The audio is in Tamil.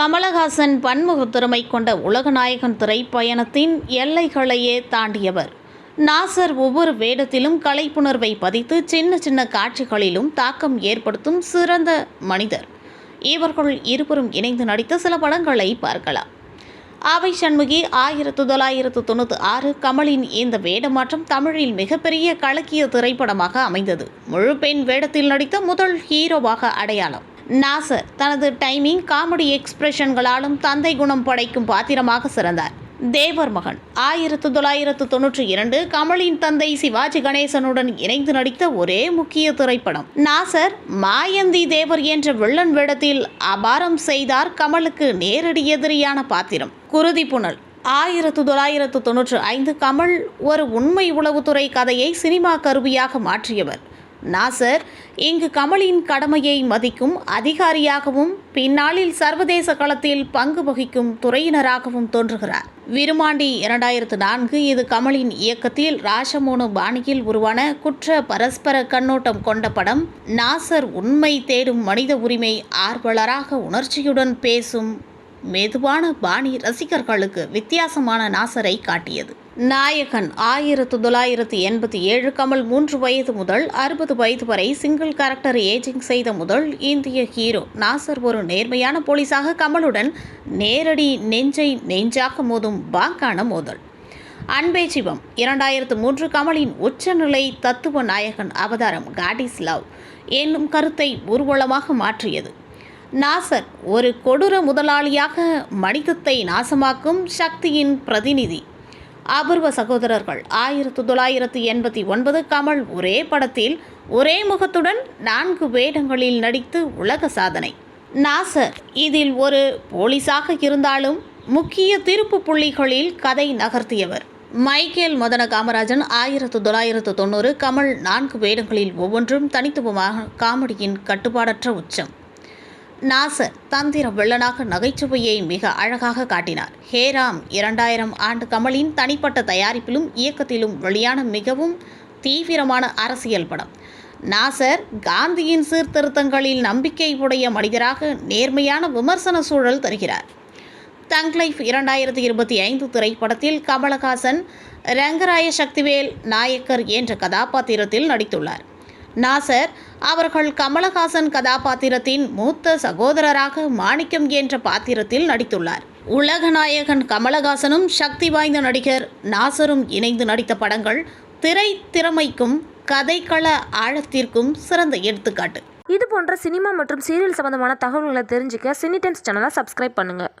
கமலஹாசன் பன்முக திறமை கொண்ட உலகநாயகன் திரைப்பயணத்தின் எல்லைகளையே தாண்டியவர். நாசர் ஒவ்வொரு வேடத்திலும் கலைப்புணர்வை பதித்து சின்ன சின்ன காட்சிகளிலும் தாக்கம் ஏற்படுத்தும் சிறந்த மனிதர். இவர்கள் இருவரும் இணைந்து நடித்த சில படங்களை பார்க்கலாம். ஆவை சண்முகி ஆயிரத்து தொள்ளாயிரத்து தொண்ணூற்றி ஆறு கமலின் இந்த வேடமாற்றம் தமிழில் மிகப்பெரிய கலக்கிய திரைப்படமாக அமைந்தது. முழு பெண் வேடத்தில் நடித்த முதல் ஹீரோவாக அடையாளம். நாசர் தனது டைமிங் காமெடி எக்ஸ்பிரஷன்களாலும் தந்தை குணம் படைக்கும் பாத்திரமாக சிறந்தார். தேவர் மகன் ஆயிரத்து தொள்ளாயிரத்து தொன்னூற்றி இரண்டு கமலின் தந்தை சிவாஜி கணேசனுடன் இணைந்து நடித்த ஒரே முக்கிய திரைப்படம். நாசர் மாயந்தி தேவர் என்ற வில்லன் வேடத்தில் அபாரம் செய்தார் கமலுக்கு நேரடி எதிரியான பாத்திரம். குருதி புனல் ஆயிரத்து தொள்ளாயிரத்து தொன்னூற்று ஐந்து கமல் ஒரு உண்மை உளவுத்துறை கதையை சினிமா கருவியாக மாற்றியவர். நாசர் இங்கு கமலின் கடமையை மதிக்கும் அதிகாரியாகவும் பின்னாளில் சர்வதேச களத்தில் பங்கு வகிக்கும் துறையினராகவும் தோன்றுகிறார். விருமாண்டி இரண்டாயிரத்து நான்கு இது கமலின் இயக்கத்தில் ராஷமோனு பாணியில் உருவான குற்ற பரஸ்பர கண்ணோட்டம் கொண்ட படம். நாசர் உண்மை தேடும் மனித உரிமை ஆர்வலராக உணர்ச்சியுடன் பேசும் மெதுவான பாணி ரசிகர்களுக்கு வித்தியாசமான நாசரை காட்டியது. நாயகன் ஆயிரத்து தொள்ளாயிரத்து எண்பத்தி ஏழு கமல் மூன்று வயது முதல் அறுபது வயது வரை சிங்கிள் கேரக்டர் ஏஜிங் செய்த முதல் இந்திய ஹீரோ. நாசர் ஒரு நேர்மையான போலீஸாக கமலுடன் நேரடி நெஞ்சை நெஞ்சாக மோதும் பாங்கான மோதல். அன்பே சிவம் இரண்டாயிரத்து மூன்று கமலின் உச்சநிலை தத்துவ நாயகன் அவதாரம் காடிஸ் லவ் என்னும் கருத்தை ஊர்வலமாக மாற்றியது. நாசர் ஒரு கொடூர முதலாளியாக மனிதத்தை நாசமாக்கும் சக்தியின் பிரதிநிதி. அபூர்வ சகோதரர்கள் ஆயிரத்து தொள்ளாயிரத்து எண்பத்தி ஒன்பது கமல் ஒரே படத்தில் ஒரே முகத்துடன் நான்கு வேடங்களில் நடித்து உலக சாதனை. நாசர் இதில் ஒரு போலீஸாக இருந்தாலும் முக்கிய திருப்பு புள்ளிகளில் கதை நகர்த்தியவர். மைக்கேல் மதன காமராஜன் ஆயிரத்து தொள்ளாயிரத்து தொண்ணூறு கமல் நான்கு வேடங்களில் ஒவ்வொன்றும் தனித்துவமாக காமெடியின் கட்டுப்பாடற்ற உச்சம். நாசர் தந்திர வில்லனாக நகைச்சுவையை மிக அழகாக காட்டினார். ஹேராம் இரண்டாயிரம் ஆண்டு கமலின் தனிப்பட்ட தயாரிப்பிலும் இயக்கத்திலும் வெளியான மிகவும் தீவிரமான அரசியல் படம். நாசர் காந்தியின் சீர்திருத்தங்களில் நம்பிக்கை உடைய மனிதராக நேர்மையான விமர்சன சூழல் தருகிறார். தங் லைஃப் இரண்டாயிரத்தி இருபத்தி ஐந்து திரைப்படத்தில் கமலஹாசன் ரங்கராய சக்திவேல் நாயக்கர் என்ற கதாபாத்திரத்தில் நடித்துள்ளார். நாசர் அவர்கள் கமலஹாசன் கதாபாத்திரத்தின் மூத்த சகோதரராக மாணிக்கம் என்ற பாத்திரத்தில் நடித்துள்ளார். உலகநாயகன் கமலஹாசனும் சக்தி வாய்ந்த நடிகர் நாசரும் இணைந்து நடித்த படங்கள் திரை திறமைக்கும் கதைக்கள ஆழத்திற்கும் சிறந்த எடுத்துக்காட்டு. இது போன்ற சினிமா மற்றும் சீரியல் சம்பந்தமான தகவல்களை தெரிஞ்சுக்க சினி டைம்ஸ் சேனலை சப்ஸ்கிரைப் பண்ணுங்கள்